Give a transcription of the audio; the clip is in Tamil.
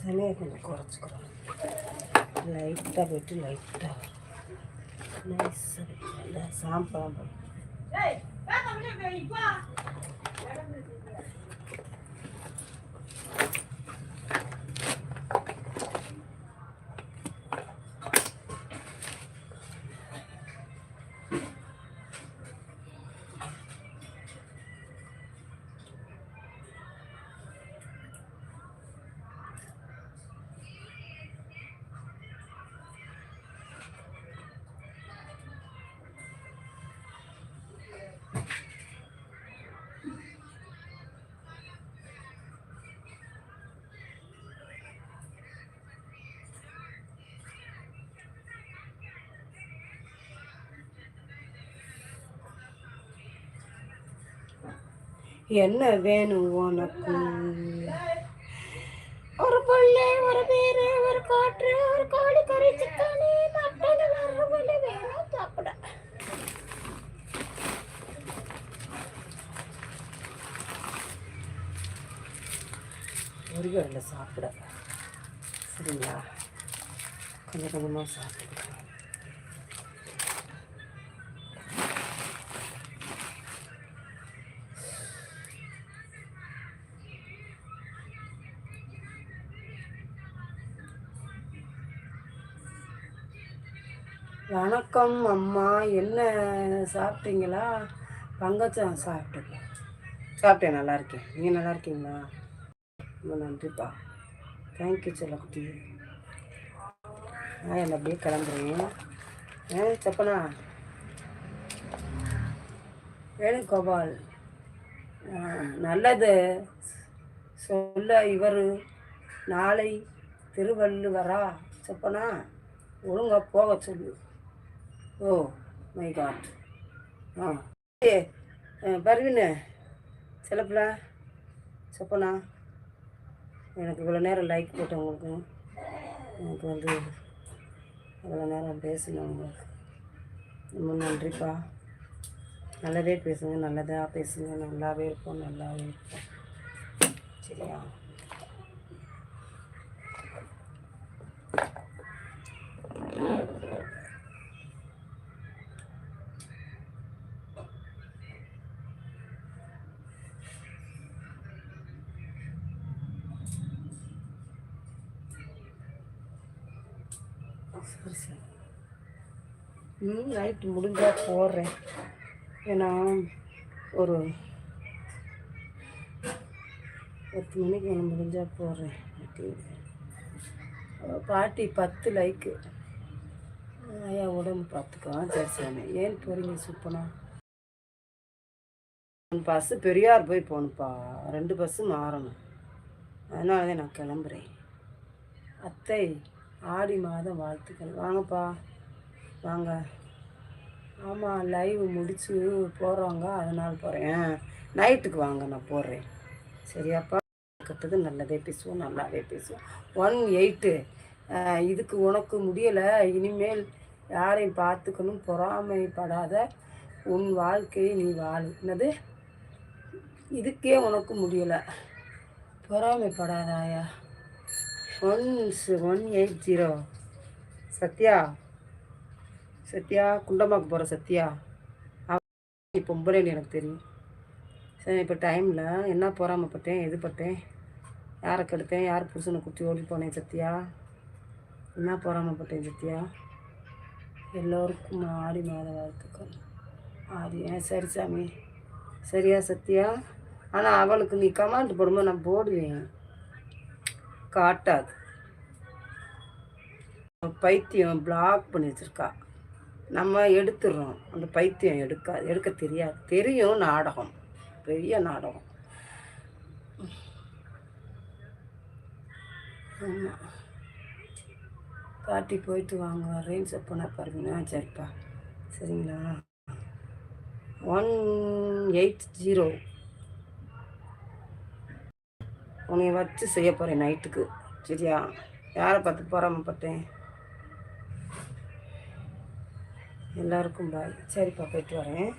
தனியாக கொஞ்சம் குறைச்சிக்கிறோம் லைட்டாக போயிட்டு லைட்டாக நைஸாக இல்லை சாம்பலாம் போடும் என்ன வேணும் உனக்கு? ஒரு புள்ளை ஒரு பேரு ஒரு காற்று ஒரு காடு கறி சிக்கனே மட்டன் வறுவல் வேணும் சாப்பிட. முருகரில் சாப்பிட. சரிங்களா? கொஞ்சம் கொஞ்சமாக சாப்பிடுங்க. வணக்கம் அம்மா. என்ன சாப்பிட்டீங்களா? பங்கச்சம் சாப்பிட்டேன். சாப்பிட்டேன் நல்லா இருக்கேன். நீங்கள் நல்லா இருக்கீங்களா? ரொம்ப நன்றிப்பா. தேங்க்யூ செல்லக்குட்டி. நான் என்ன அப்படியே கிளம்புறேன். ஏ செப்பனா. வேணுகோபால் நல்லது. சொல்ல இவர். நாளை திருவள்ளுவரா. செப்பனா ஒழுங்காக போக சொல்லு. ஓ மை காட் ஆ. ஏ பர்வீனு செல்லப்பில சொப்பனா? எனக்கு இவ்வளோ நேரம் லைக் போட்டவங்களுக்கும் எனக்கு வந்து இவ்வளோ நேரம் பேசினவங்களுக்கு ரொம்ப நன்றிப்பா. நல்லதே பேசுங்க நல்லதாக பேசுங்க. நல்லாவே இருப்போம் நல்லாவே இருப்போம். சரியா? சரி சரி. ம் நைட்டு முடிஞ்சால் போடுறேன் ஏன்னா ஒரு பத்து மணிக்கு நான் முடிஞ்சால் போடுறேன் பாட்டி பத்து லைக்கு ஐயா உடம்பு பார்த்துக்கோ சரி சாமி ஏன் போகிறீங்க சுப்பனா? பஸ்ஸு பெரியார் போய் போகணுப்பா ரெண்டு பஸ்ஸு மாறணும். அதனால தான் நான் கிளம்புறேன். அத்தை ஆடி மாத வாழ்த்துக்கள். வாங்கப்பா. வாங்க. ஆமாம் லைவ் முடிச்சு போகிறவங்க அதனால் போகிறேன் நைட்டுக்கு வாங்க நான் போடுறேன் சரியாப்பா? கட்டது நல்லதே பேசுவோம் நல்லாவே பேசுவோம். ஒன் எயிட்டு இதுக்கு உனக்கு முடியலை இனிமேல் யாரையும் பார்த்துக்கணும் பொறாமைப்படாத உன் வாழ்க்கையை நீ வாழு. என்னது? இதுக்கே உனக்கு முடியலை. பொறாமைப்படாதாயா? One one eight zero Sathya Sathya குண்டமாக்கு போகிற சத்யா அவ பொம்பளைன்னு எனக்கு தெரியும் சரி இப்போ டைமில் என்ன பொறாமப்பட்டேன் எது பட்டேன் யாரை கெடுத்தேன் யார் புருஷனை குத்தி ஓடி போனேன் சத்யா என்ன பொறாமப்பட்டேன் சத்யா எல்லோருக்கும் ஆடி மாத வாழ்த்துக்கள் ஆடி ஏன் சரி சாமி சரியா சத்யா ஆனால் அவளுக்கு நீ கமாண்ட் போடும்போது நான் போடுவேன் காட்டாது. பைத்தியம் பிளாக் பண்ணி வச்சிருக்கா. நம்ம எடுத்துடுறோம். அந்த பைத்தியம் எடுக்காது எடுக்க தெரியாது. தெரியும் நாடகம். பெரிய நாடகம். ஆமாம் பாட்டி போயிட்டு வாங்க வரேன்னு செப்பனா பாருங்கண்ணா சரிப்பா. சரிங்களா? ஒன் எயிட் ஜீரோ உன்னை வச்சு செய்ய போகிறேன் நைட்டுக்கு. சரியா? யாரை பார்த்து போகிறாமப்பட்டேன் எல்லாருக்கும் பாய் சரிப்பா போயிட்டு வரேன்.